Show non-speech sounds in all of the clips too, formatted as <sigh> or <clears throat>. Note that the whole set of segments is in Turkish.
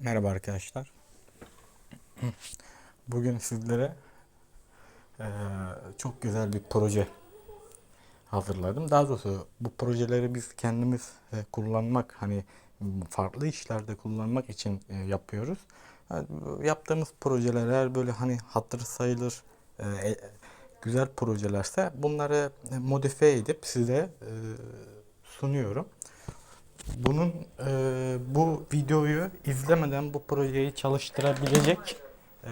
Merhaba arkadaşlar. Bugün sizlere eee, çok güzel bir proje hazırladım. Daha doğrusu bu projeleri biz kendimiz e, kullanmak hani farklı işlerde kullanmak için e, yapıyoruz. Yani yaptığımız projeler eğer böyle hani hatır sayılır e, e, güzel projelerse bunları e, modifiye edip size e, sunuyorum. Bunun e, bu videoyu izlemeden bu projeyi çalıştırabilecek e,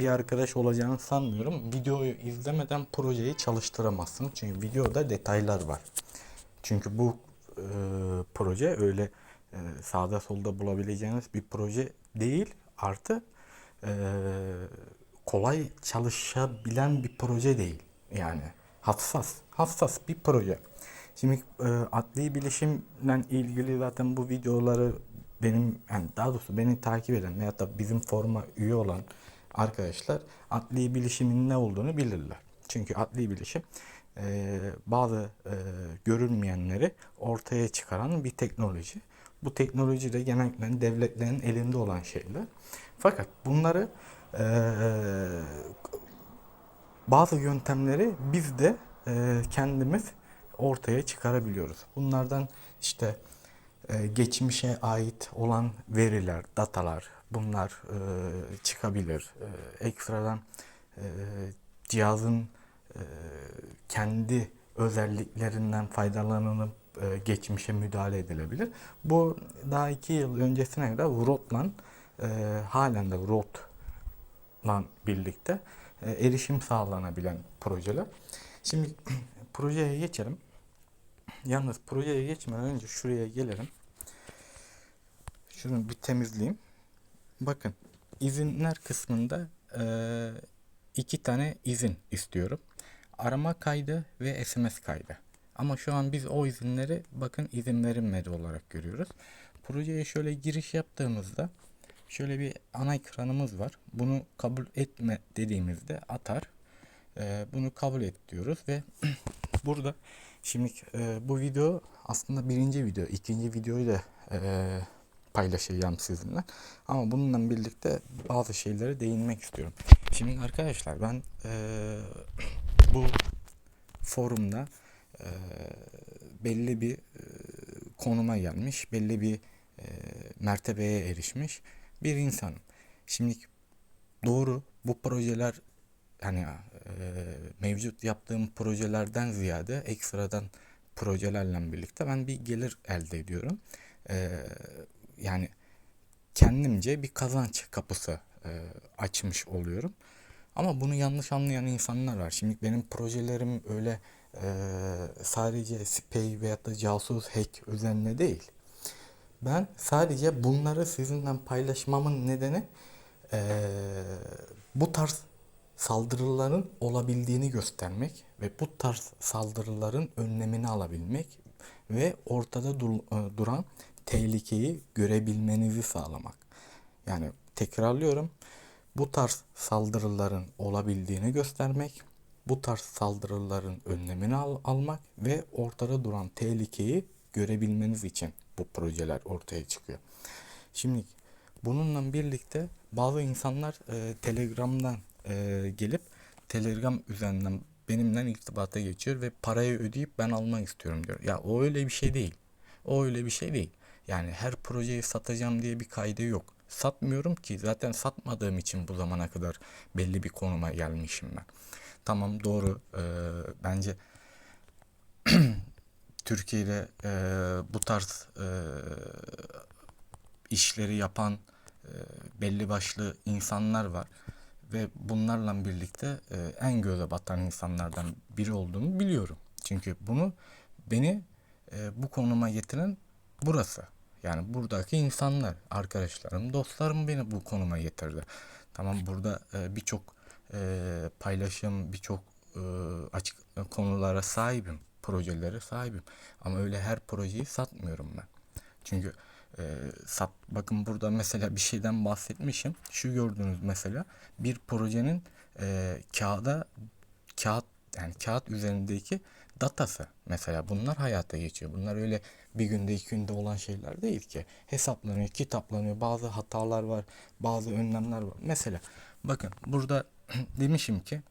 bir arkadaş olacağını sanmıyorum. Videoyu izlemeden projeyi çalıştıramazsın. Çünkü videoda detaylar var. Çünkü bu e, proje öyle e, sağda solda bulabileceğiniz bir proje değil. Artı e, kolay çalışabilen bir proje değil. Yani hassas, hassas bir proje. Şimdi e, adli bilişimle ilgili zaten bu videoları benim yani daha doğrusu beni takip eden veyahut da bizim foruma üye olan arkadaşlar adli bilişimin ne olduğunu bilirler. Çünkü adli bilişim e, bazı e, görünmeyenleri ortaya çıkaran bir teknoloji. Bu teknoloji de genellikle devletlerin elinde olan şeyler. Fakat bunları e, bazı yöntemleri biz de e, kendimiz ortaya çıkarabiliyoruz. Bunlardan işte e, geçmişe ait olan veriler, datalar bunlar e, çıkabilir. E, ekstradan e, cihazın kendi özelliklerinden faydalanılıp geçmişe müdahale edilebilir. Bu daha iki yıl öncesine kadar Wrot'la e, halen de Wrot'la birlikte erişim sağlanabilen projeler. Şimdi <clears throat> projeye geçelim. Yalnız projeye geçmeden önce şuraya gelelim. Şunu bir temizleyeyim. Bakın izinler kısmında e, iki tane izin istiyorum. Arama kaydı ve SMS kaydı. Ama şu an biz o izinleri bakın izin verilmedi olarak görüyoruz. Projeye şöyle giriş yaptığımızda şöyle bir ana ekranımız var. Bunu kabul etme dediğimizde atar. E, bunu kabul et diyoruz ve <clears throat> burada şimdi e, bu video aslında birinci video. ikinci videoyu da e, paylaşacağım sizinle. Ama bununla birlikte bazı şeylere değinmek istiyorum. Şimdi arkadaşlar ben e, bu forumda e, belli bir e, konuma gelmiş, belli bir e, mertebeye erişmiş bir insanım. Şimdi doğru bu projeler hani mevcut yaptığım projelerden ziyade ekstradan projelerle birlikte ben bir gelir elde ediyorum. E, yani kendimce bir kazanç kapısı e, açmış oluyorum. Ama bunu yanlış anlayan insanlar var. Şimdi benim projelerim öyle e, sadece spy veyahut da casus hack üzerine değil. Ben sadece bunları sizinle paylaşmamın nedeni e, bu tarz saldırıların olabildiğini göstermek ve bu tarz saldırıların önlemini alabilmek ve ortada dur, e, duran tehlikeyi görebilmenizi sağlamak. Yani tekrarlıyorum. Bu tarz saldırıların olabildiğini göstermek, bu tarz saldırıların önlemini al, almak ve ortada duran tehlikeyi görebilmeniz için bu projeler ortaya çıkıyor. Şimdi bununla birlikte bazı insanlar e, Telegram'dan e, gelip Telegram üzerinden benimle irtibata geçiyor ve parayı ödeyip ben almak istiyorum diyor. Ya o öyle bir şey değil. O öyle bir şey değil. Yani her projeyi satacağım diye bir kaydı yok. Satmıyorum ki zaten satmadığım için bu zamana kadar belli bir konuma gelmişim ben. Tamam doğru e, bence <clears throat> Türkiye'de e, bu tarz e, işleri yapan e, belli başlı insanlar var ve bunlarla birlikte e, en göze batan insanlardan biri olduğumu biliyorum. Çünkü bunu beni e, bu konuma getiren burası. Yani buradaki insanlar, arkadaşlarım, dostlarım beni bu konuma getirdi. Tamam burada e, birçok e, paylaşım, birçok e, açık konulara sahibim, projelere sahibim. Ama öyle her projeyi satmıyorum ben. Çünkü e, sat bakın burada mesela bir şeyden bahsetmişim. Şu gördüğünüz mesela bir projenin e, kağıda kağıt yani kağıt üzerindeki datası mesela bunlar hayata geçiyor. Bunlar öyle bir günde iki günde olan şeyler değil ki. Hesaplanıyor, kitaplanıyor. Bazı hatalar var, bazı önlemler var. Mesela bakın burada <clears throat> demişim ki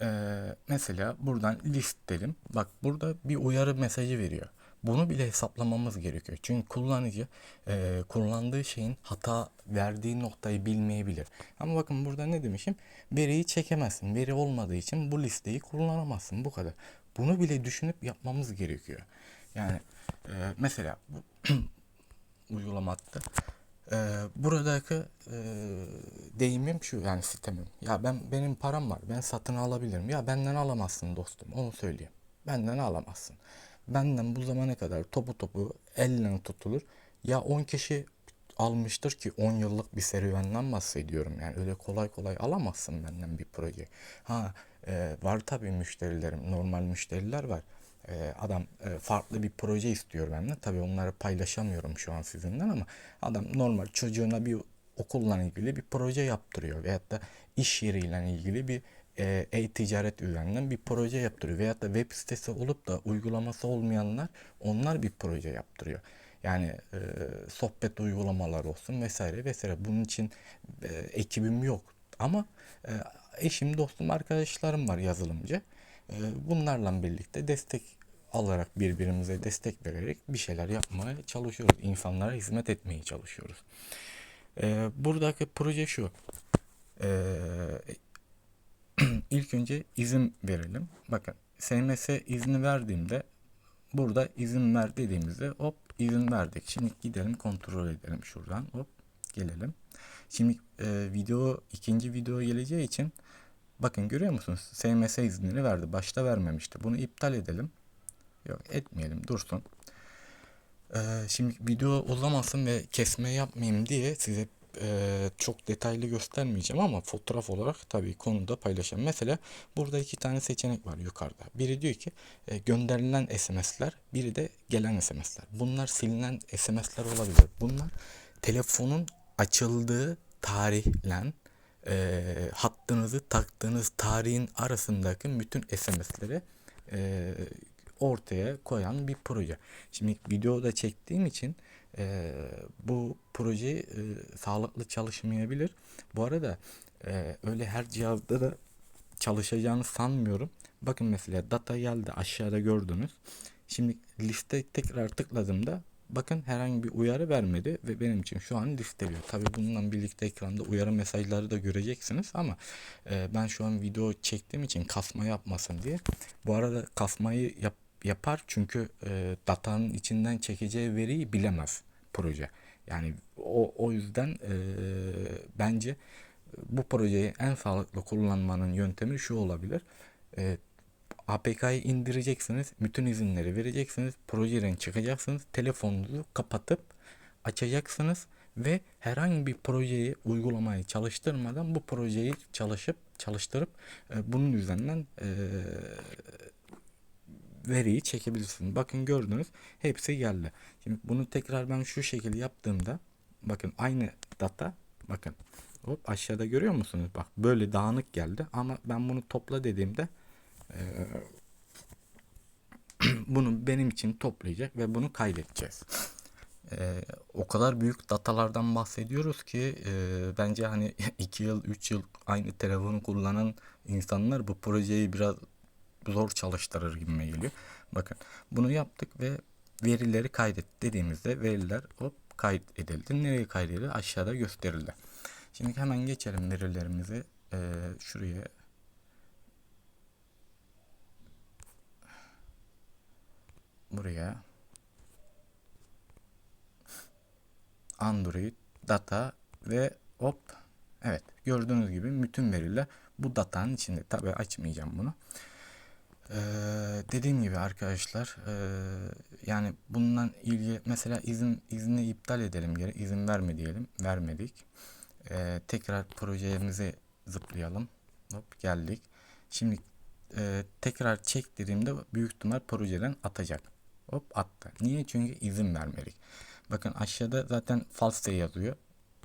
eee, <clears throat> mesela buradan list dedim. Bak burada bir uyarı mesajı veriyor. Bunu bile hesaplamamız gerekiyor. Çünkü kullanıcı eee, kullandığı şeyin hata verdiği noktayı bilmeyebilir. Ama bakın burada ne demişim? Veriyi çekemezsin. Veri olmadığı için bu listeyi kullanamazsın. Bu kadar. Bunu bile düşünüp yapmamız gerekiyor. Yani eee, mesela bu <clears throat> uygulamatta ee, buradaki e, deyimim şu yani sistemim. Ya ben benim param var. Ben satın alabilirim. Ya benden alamazsın dostum. Onu söyleyeyim. Benden alamazsın. Benden bu zamana kadar topu topu elle tutulur. Ya 10 kişi almıştır ki 10 yıllık bir serüvenden bahsediyorum. Yani öyle kolay kolay alamazsın benden bir proje. Ha e, var tabii müşterilerim. Normal müşteriler var. Ee, adam e, farklı bir proje istiyor benden. Tabii onları paylaşamıyorum şu an sizinden ama adam normal çocuğuna bir okulla ilgili bir proje yaptırıyor veyahut da iş yeriyle ilgili bir e, e-ticaret üzerinden bir proje yaptırıyor veyahut da web sitesi olup da uygulaması olmayanlar onlar bir proje yaptırıyor. Yani e, sohbet uygulamaları olsun vesaire vesaire. Bunun için e, ekibim yok ama e, eşim, dostum, arkadaşlarım var yazılımcı. E, bunlarla birlikte destek alarak birbirimize destek vererek bir şeyler yapmaya çalışıyoruz. İnsanlara hizmet etmeye çalışıyoruz. Ee, buradaki proje şu. Ee, <clears throat> ilk önce izin verelim. Bakın SMS izni verdiğimde burada izin ver dediğimizde hop izin verdik. Şimdi gidelim kontrol edelim şuradan. Hop gelelim. Şimdi e, video ikinci video geleceği için bakın görüyor musunuz? SMS iznini verdi. Başta vermemişti. Bunu iptal edelim. Yok etmeyelim dursun. Ee, şimdi video uzamasın ve kesme yapmayayım diye size e, çok detaylı göstermeyeceğim ama fotoğraf olarak tabii konuda paylaşacağım. Mesela burada iki tane seçenek var yukarıda. Biri diyor ki e, gönderilen SMS'ler, biri de gelen SMS'ler. Bunlar silinen SMS'ler olabilir. Bunlar telefonun açıldığı tarihle e, hattınızı taktığınız tarihin arasındaki bütün SMS'leri e, ortaya koyan bir proje. Şimdi videoda çektiğim için e, bu proje e, sağlıklı çalışmayabilir. Bu arada e, öyle her cihazda da çalışacağını sanmıyorum. Bakın mesela data geldi aşağıda gördünüz. Şimdi liste tekrar tıkladığımda bakın herhangi bir uyarı vermedi ve benim için şu an listeliyor. Tabi bununla birlikte ekranda uyarı mesajları da göreceksiniz ama e, ben şu an video çektiğim için kasma yapmasın diye. Bu arada kasmayı yap yapar çünkü e, datanın içinden çekeceği veriyi bilemez proje. Yani o, o yüzden e, bence bu projeyi en sağlıklı kullanmanın yöntemi şu olabilir. E, APK'yı indireceksiniz, bütün izinleri vereceksiniz, projeden çıkacaksınız, telefonunuzu kapatıp açacaksınız ve herhangi bir projeyi uygulamayı çalıştırmadan bu projeyi çalışıp çalıştırıp e, bunun üzerinden e, veriyi çekebilirsiniz. Bakın gördünüz hepsi geldi. Şimdi bunu tekrar ben şu şekilde yaptığımda bakın aynı data bakın hop aşağıda görüyor musunuz? Bak böyle dağınık geldi ama ben bunu topla dediğimde e, <clears throat> bunu benim için toplayacak ve bunu kaydedeceğiz. Ee, o kadar büyük datalardan bahsediyoruz ki e, bence hani <laughs> 2 yıl 3 yıl aynı telefonu kullanan insanlar bu projeyi biraz zor çalıştırır gibime geliyor. Bakın bunu yaptık ve verileri kaydet dediğimizde veriler hop kaydedildi. Nereye kaydedildi? Aşağıda gösterildi. Şimdi hemen geçelim verilerimizi ee, şuraya buraya Android data ve hop evet gördüğünüz gibi bütün veriler bu datanın içinde tabi açmayacağım bunu ee, dediğim gibi arkadaşlar e, yani bundan ilgili mesela izin izni iptal edelim geri izin verme diyelim vermedik. Ee, tekrar projemizi zıplayalım. Hop geldik. Şimdi e, tekrar çek dediğimde büyük ihtimal projeden atacak. Hop attı. Niye? Çünkü izin vermedik. Bakın aşağıda zaten false yazıyor.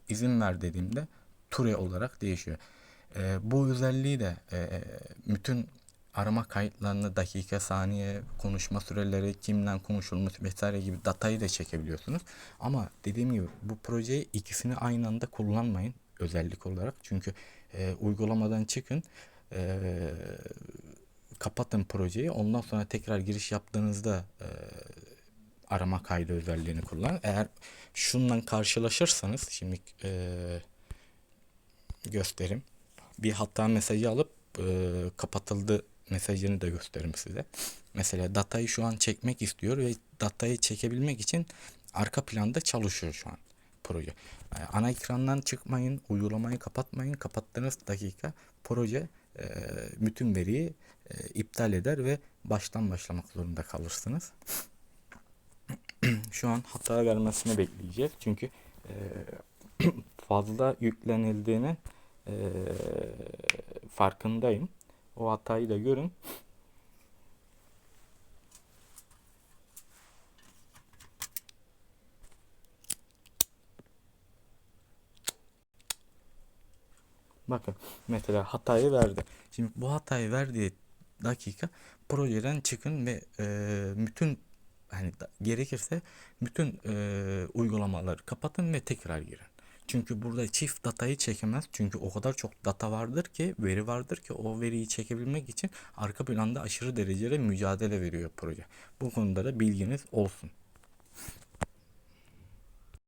İzin ver dediğimde ture olarak değişiyor. Ee, bu özelliği de e, bütün arama kayıtlarını dakika, saniye, konuşma süreleri, kimden konuşulmuş vesaire gibi datayı da çekebiliyorsunuz. Ama dediğim gibi bu projeyi ikisini aynı anda kullanmayın özellik olarak. Çünkü e, uygulamadan çıkın, e, kapatın projeyi. Ondan sonra tekrar giriş yaptığınızda e, arama kaydı özelliğini kullanın. Eğer şundan karşılaşırsanız şimdi e, göstereyim. Bir hata mesajı alıp e, kapatıldı mesajını da gösteririm size. Mesela datayı şu an çekmek istiyor ve datayı çekebilmek için arka planda çalışıyor şu an proje. E, ana ekrandan çıkmayın, uygulamayı kapatmayın. Kapattığınız dakika proje e, bütün veriyi e, iptal eder ve baştan başlamak zorunda kalırsınız. <clears throat> Şu an hata vermesini bekleyeceğiz. Çünkü e, <clears throat> fazla yüklenildiğini farkındayım. O hatayı da görün. Bakın mesela hatayı verdi. Şimdi bu hatayı verdiği dakika projeden çıkın ve e, bütün hani gerekirse bütün e, uygulamaları kapatın ve tekrar girin. Çünkü burada çift datayı çekemez. Çünkü o kadar çok data vardır ki, veri vardır ki o veriyi çekebilmek için arka planda aşırı derecede mücadele veriyor proje. Bu konuda da bilginiz olsun.